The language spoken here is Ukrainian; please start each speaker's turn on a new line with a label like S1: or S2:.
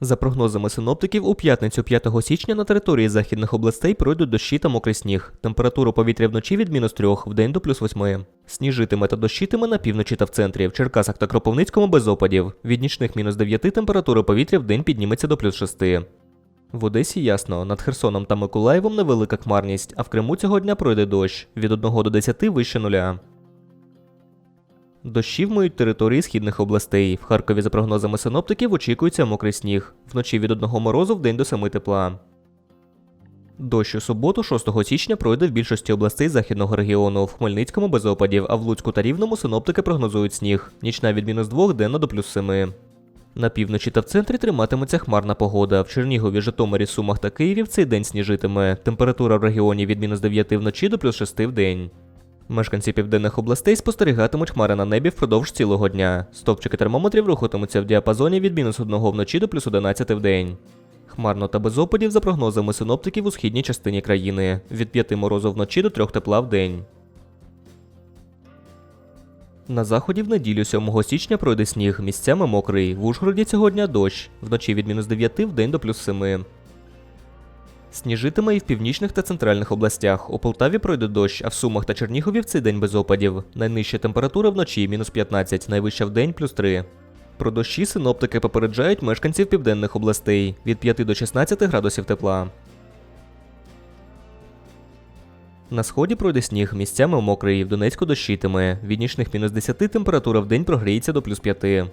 S1: За прогнозами синоптиків, у п'ятницю 5 січня на території західних областей пройдуть дощі та мокрий сніг. Температура повітря вночі від мінус 3, в день до плюс 8. Сніжитиме та дощитиме на півночі та в центрі, в Черкасах та Кропивницькому без опадів. Від нічних мінус 9 температура повітря в день підніметься до плюс 6. В Одесі ясно, над Херсоном та Миколаєвом невелика хмарність, а в Криму цього дня пройде дощ від 1 до 10 вище нуля. Дощі вмиють території східних областей. В Харкові, за прогнозами синоптиків, очікується мокрий сніг. Вночі від 1 морозу в день до 7 тепла. Дощ у суботу, 6 січня, пройде в більшості областей західного регіону. В Хмельницькому без опадів, а в Луцьку та Рівному синоптики прогнозують сніг. Нічна від мінус 2 денна до плюс 7. На півночі та в центрі триматиметься хмарна погода. В Чернігові, Житомирі, Сумах та Києві в цей день сніжитиме. Температура в регіоні від мінус 9 вночі до плюс 6 в день. Мешканці південних областей спостерігатимуть хмари на небі впродовж цілого дня. Стовпчики термометрів рухатимуться в діапазоні від мінус 1 вночі до плюс 11 в день. Хмарно та без опадів за прогнозами синоптиків у східній частині країни. Від 5 морозу вночі до 3 тепла в день. На заході в неділю 7 січня пройде сніг, місцями мокрий. В Ужгороді цього дня дощ. Вночі від мінус 9 в день до плюс 7. Сніжитиме і в північних та центральних областях. У Полтаві пройде дощ, а в Сумах та Чернігові в цей день без опадів. Найнижча температура вночі мінус 15, найвища в день плюс 3. Про дощі синоптики попереджають мешканців південних областей від 5 до 16 градусів тепла. На сході пройде сніг, місцями мокрий, в Донецьку дощитиме. Від нічних мінус 10 температура в день прогріється до плюс 5.